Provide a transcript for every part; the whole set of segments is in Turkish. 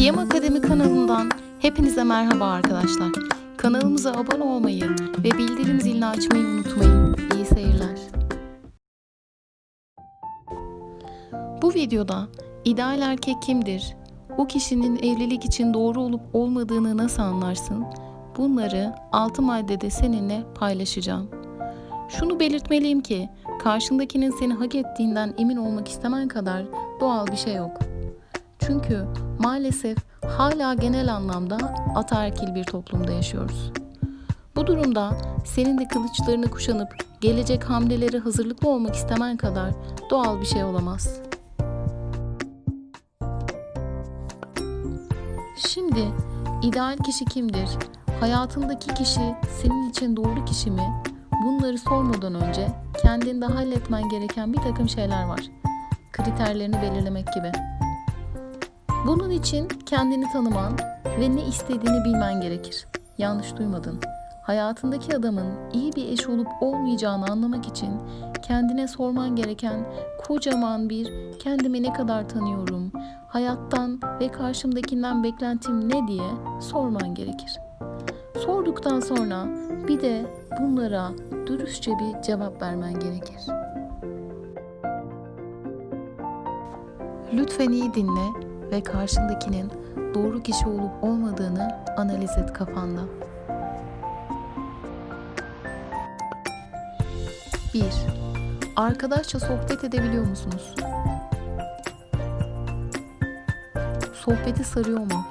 PM Akademi kanalından hepinize merhaba arkadaşlar. Kanalımıza abone olmayı ve bildirim zilini açmayı unutmayın. İyi seyirler. Bu videoda ideal erkek kimdir? O kişinin evlilik için doğru olup olmadığını nasıl anlarsın? Bunları 6 maddede seninle paylaşacağım. Şunu belirtmeliyim ki karşındakinin seni hak ettiğinden emin olmak istemen kadar doğal bir şey yok. Çünkü maalesef hala genel anlamda ataerkil bir toplumda yaşıyoruz. Bu durumda senin de kılıçlarını kuşanıp gelecek hamlelere hazırlıklı olmak istemen kadar doğal bir şey olamaz. Şimdi ideal kişi kimdir? Hayatındaki kişi senin için doğru kişi mi? Bunları sormadan önce kendinde halletmen gereken bir takım şeyler var. Kriterlerini belirlemek gibi. Bunun için kendini tanıman ve ne istediğini bilmen gerekir. Yanlış duymadın. Hayatındaki adamın iyi bir eş olup olmayacağını anlamak için kendine sorman gereken kocaman bir kendimi ne kadar tanıyorum, hayattan ve karşımdakinden beklentim ne diye sorman gerekir. Sorduktan sonra bir de bunlara dürüstçe bir cevap vermen gerekir. Lütfen iyi dinle ve karşındakinin doğru kişi olup olmadığını analiz et kafanda. 1. Arkadaşça sohbet edebiliyor musunuz? Sohbeti sarıyor mu?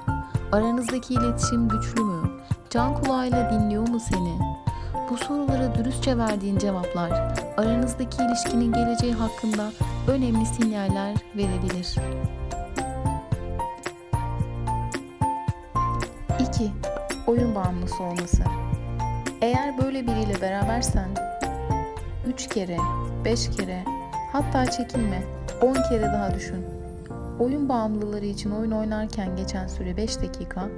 Aranızdaki iletişim güçlü mü? Can kulağıyla dinliyor mu seni? Bu sorulara dürüstçe verdiğin cevaplar aranızdaki ilişkinin geleceği hakkında önemli sinyaller verebilir. 2. Oyun bağımlısı olması. Eğer böyle biriyle berabersen 3 kere, 5 kere, hatta çekinme 10 kere daha düşün. Oyun bağımlıları için oyun oynarken geçen süre 5 dakika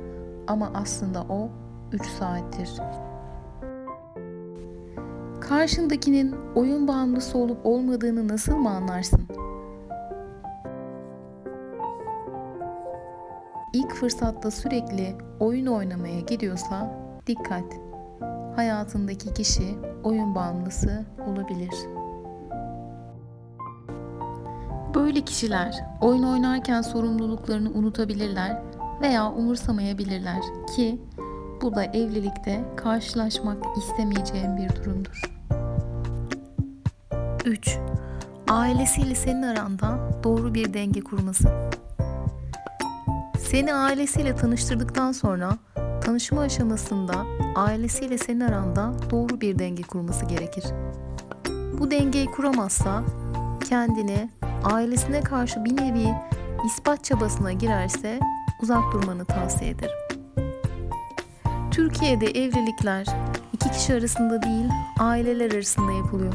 ama aslında o 3 saattir. Karşındakinin oyun bağımlısı olup olmadığını nasıl mı anlarsın? İlk fırsatta sürekli oyun oynamaya gidiyorsa dikkat. Hayatındaki kişi oyun bağımlısı olabilir. Böyle kişiler oyun oynarken sorumluluklarını unutabilirler veya umursamayabilirler ki bu da evlilikte karşılaşmak istemeyeceğim bir durumdur. 3. Ailesiyle senin aranda doğru bir denge kurması. Seni ailesiyle tanıştırdıktan sonra tanışma aşamasında ailesiyle senin aranda doğru bir denge kurması gerekir. Bu dengeyi kuramazsa kendini ailesine karşı bir nevi ispat çabasına girerse uzak durmanı tavsiye ederim. Türkiye'de evlilikler iki kişi arasında değil aileler arasında yapılıyor.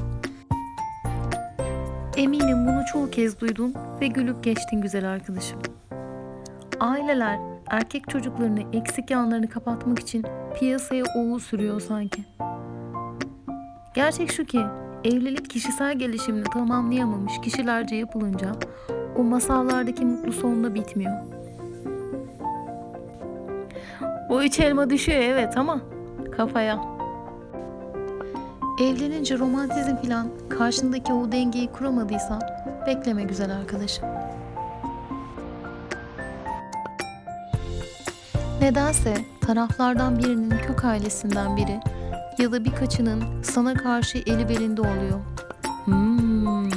Eminim bunu çoğu kez duydun ve gülüp geçtin güzel arkadaşım. Aileler erkek çocuklarını eksik yanlarını kapatmak için piyasaya oğul sürüyor sanki. Gerçek şu ki evlilik kişisel gelişimini tamamlayamamış kişilerce yapılınca o masallardaki mutlu sonunda bitmiyor. O üç elma düşüyor evet ama kafaya. Evlenince romantizm filan karşındaki o dengeyi kuramadıysa bekleme güzel arkadaşım. Nedense taraflardan birinin kök ailesinden biri ya da birkaçının sana karşı eli belinde oluyor. Hmm.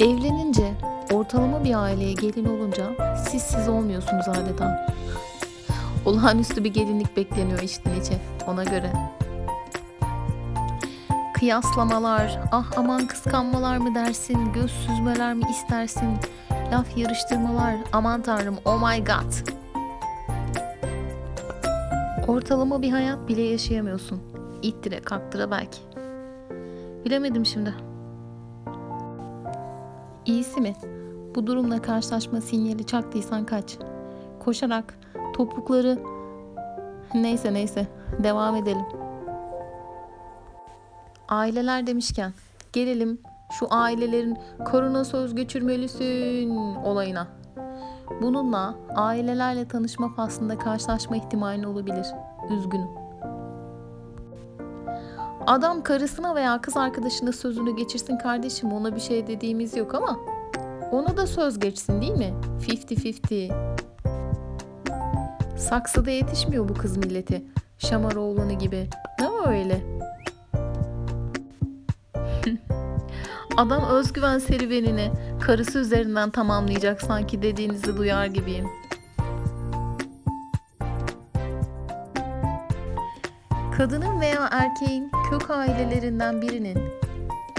Evlenince ortalama bir aileye gelin olunca siz siz olmuyorsunuz adeta. Olağanüstü bir gelinlik bekleniyor içten içe ona göre. Kıyaslamalar, ah aman kıskanmalar mı dersin, göz süzmeler mi istersin, laf yarıştırmalar, aman tanrım oh my god. Ortalama bir hayat bile yaşayamıyorsun. İttire kaktıra belki. Bilemedim şimdi. İyisi mi? Bu durumla karşılaşma sinyali çaktıysan kaç. Koşarak topukları... Neyse neyse devam edelim. Aileler demişken gelelim şu ailelerin korona söz geçirmelisin olayına. Bununla ailelerle tanışma faslında karşılaşma ihtimalin olabilir. Üzgünüm. Adam karısına veya kız arkadaşına sözünü geçirsin kardeşim ona bir şey dediğimiz yok ama ona da söz geçsin değil mi? 50-50. Saksıda yetişmiyor bu kız milleti. Şamaroğlanı gibi. Ne öyle? Adam özgüven serüvenini karısı üzerinden tamamlayacak sanki dediğinizi duyar gibiyim. Kadının veya erkeğin kök ailelerinden birinin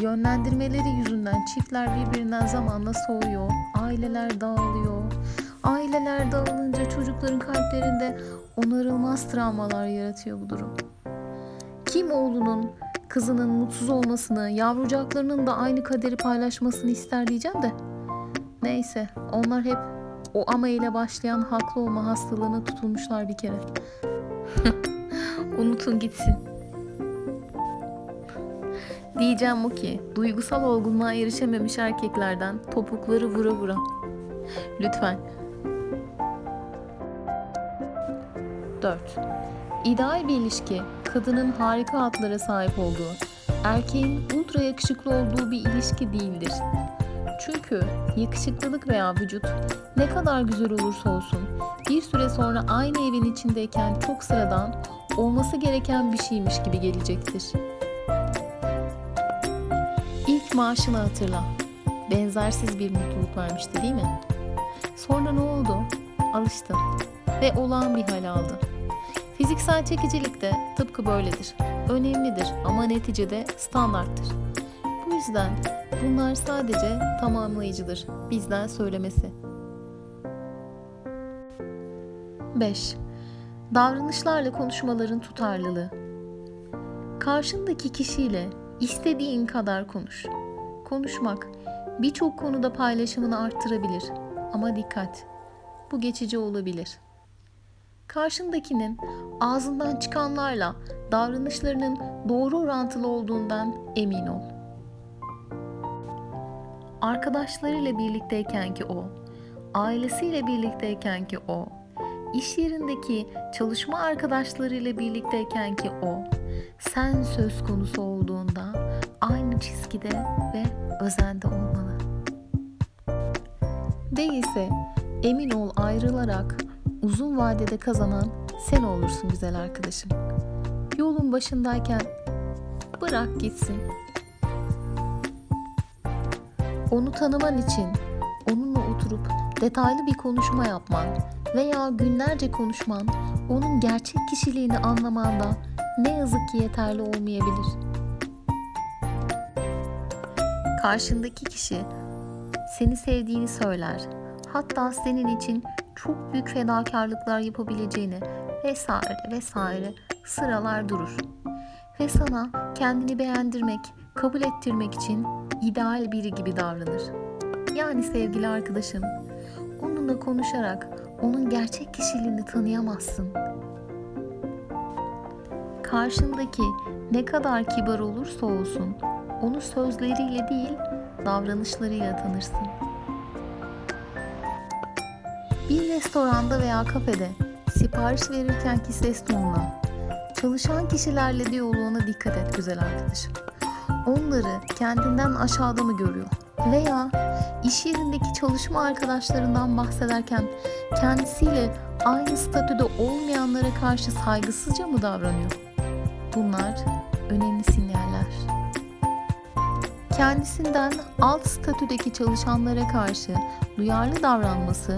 yönlendirmeleri yüzünden çiftler birbirinden zamanla soğuyor, aileler dağılıyor. Aileler dağılınca çocukların kalplerinde onarılmaz travmalar yaratıyor bu durum. Kim oğlunun, kızının mutsuz olmasını, yavrucaklarının da aynı kaderi paylaşmasını ister diyeceğim de. Neyse, onlar hep o ama ile başlayan haklı olma hastalığına tutulmuşlar bir kere. Unutun gitsin. Diyeceğim o ki duygusal olgunluğa erişememiş erkeklerden topukları vura vura. Lütfen. 4. İdeal bir ilişki kadının harika hatlara sahip olduğu, erkeğin ultra yakışıklı olduğu bir ilişki değildir. Çünkü yakışıklılık veya vücut ne kadar güzel olursa olsun bir süre sonra aynı evin içindeyken çok sıradan olması gereken bir şeymiş gibi gelecektir. İlk maaşını hatırla. Benzersiz bir mutluluk vermişti değil mi? Sonra ne oldu? Alıştın ve olağan bir hal aldı. Fiziksel çekicilik de tıpkı böyledir. Önemlidir ama neticede standarttır. Bu yüzden bunlar sadece tamamlayıcıdır. Bizden söylemesi. 5. Davranışlarla konuşmaların tutarlılığı. Karşındaki kişiyle istediğin kadar konuş. Konuşmak birçok konuda paylaşımını arttırabilir ama dikkat. Bu geçici olabilir. Karşındakinin ağzından çıkanlarla davranışlarının doğru orantılı olduğundan emin ol. Arkadaşlarıyla birlikteyken ki o, ailesiyle birlikteyken ki o, iş yerindeki çalışma arkadaşlarıyla birlikteyken ki o, sen söz konusu olduğunda aynı çizgide ve özende olmalı. Değilse emin ol ayrılarak uzun vadede kazanan sen olursun güzel arkadaşım. Yolun başındayken bırak gitsin. Onu tanıman için onunla oturup detaylı bir konuşma yapman veya günlerce konuşman onun gerçek kişiliğini anlamanda ne yazık ki yeterli olmayabilir. Karşındaki kişi seni sevdiğini söyler. Hatta senin için çok büyük fedakarlıklar yapabileceğini vesaire vesaire sıralar durur. Ve sana kendini beğendirmek, kabul ettirmek için ideal biri gibi davranır. Yani sevgili arkadaşım, onunla konuşarak onun gerçek kişiliğini tanıyamazsın. Karşındaki ne kadar kibar olursa olsun onu sözleriyle değil davranışlarıyla tanırsın. Bir restoranda veya kafede sipariş verirkenki ses tonuna, çalışan kişilerle diyaloğuna dikkat et güzel arkadaşım. Onları kendinden aşağıda mı görüyor? Veya iş yerindeki çalışma arkadaşlarından bahsederken kendisiyle aynı statüde olmayanlara karşı saygısızca mı davranıyor? Bunlar önemli sinyaller. Kendisinden alt statüdeki çalışanlara karşı duyarlı davranması,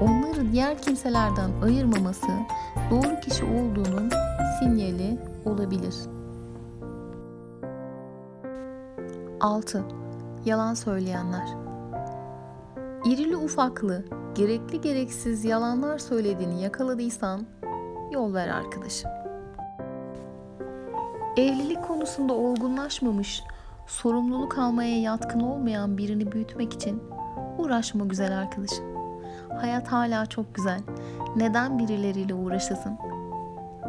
onları diğer kimselerden ayırmaması doğru kişi olduğunun sinyali olabilir. 6. Yalan söyleyenler. İrili ufaklı, gerekli gereksiz yalanlar söylediğini yakaladıysan yol ver arkadaşım. Evlilik konusunda olgunlaşmamış, sorumluluk almaya yatkın olmayan birini büyütmek için uğraşma güzel arkadaşım. Hayat hala çok güzel. Neden birileriyle uğraşasın?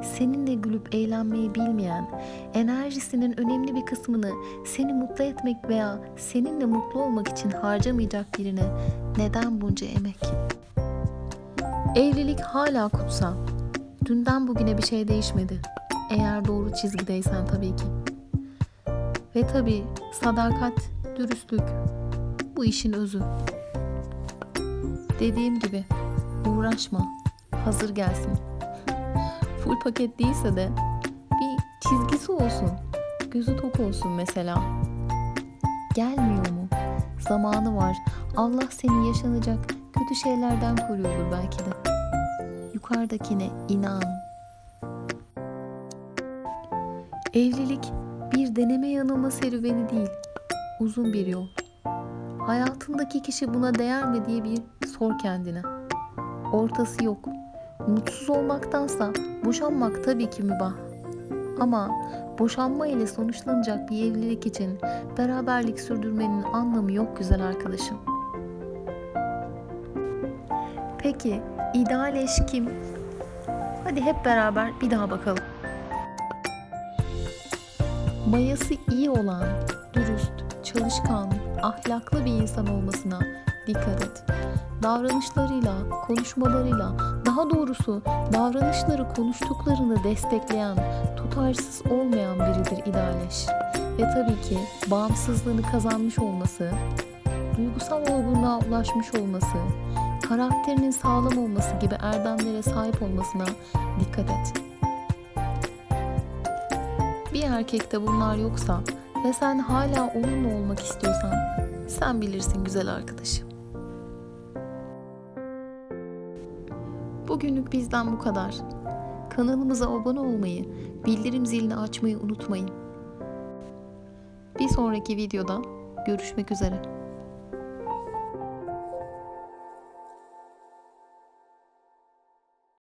Seninle gülüp eğlenmeyi bilmeyen, enerjisinin önemli bir kısmını seni mutlu etmek veya seninle mutlu olmak için harcamayacak birine neden bunca emek? Evlilik hala kutsal. Dünden bugüne bir şey değişmedi. Eğer doğru çizgideysen tabii ki. Ve tabii sadakat, dürüstlük bu işin özü. Dediğim gibi uğraşma. Hazır gelsin. Full paket değilse de bir çizgisi olsun. Gözü tok olsun mesela. Gelmiyor mu? Zamanı var. Allah seni yaşanacak kötü şeylerden koruyordur belki de. Yukarıdakine inan. Evlilik bir deneme yanılma serüveni değil. Uzun bir yol. Hayatındaki kişi buna değer mi diye bir sor kendine. Ortası yok. Mutsuz olmaktansa boşanmak tabii ki mübah. Ama boşanma ile sonuçlanacak bir evlilik için beraberlik sürdürmenin anlamı yok güzel arkadaşım. Peki ideal eş kim? Hadi hep beraber bir daha bakalım. Mayası iyi olan, dürüst, çalışkan, ahlaklı bir insan olmasına dikkat et. Davranışlarıyla, konuşmalarıyla, daha doğrusu davranışları konuştuklarını destekleyen, tutarsız olmayan biridir ideal eş. Ve tabii ki bağımsızlığını kazanmış olması, duygusal olgunluğa ulaşmış olması, karakterinin sağlam olması gibi erdemlere sahip olmasına dikkat et. Bir erkekte bunlar yoksa ve sen hala onunla olmak istiyorsan sen bilirsin güzel arkadaşım. Bugünlük bizden bu kadar. Kanalımıza abone olmayı, bildirim zilini açmayı unutmayın. Bir sonraki videoda görüşmek üzere.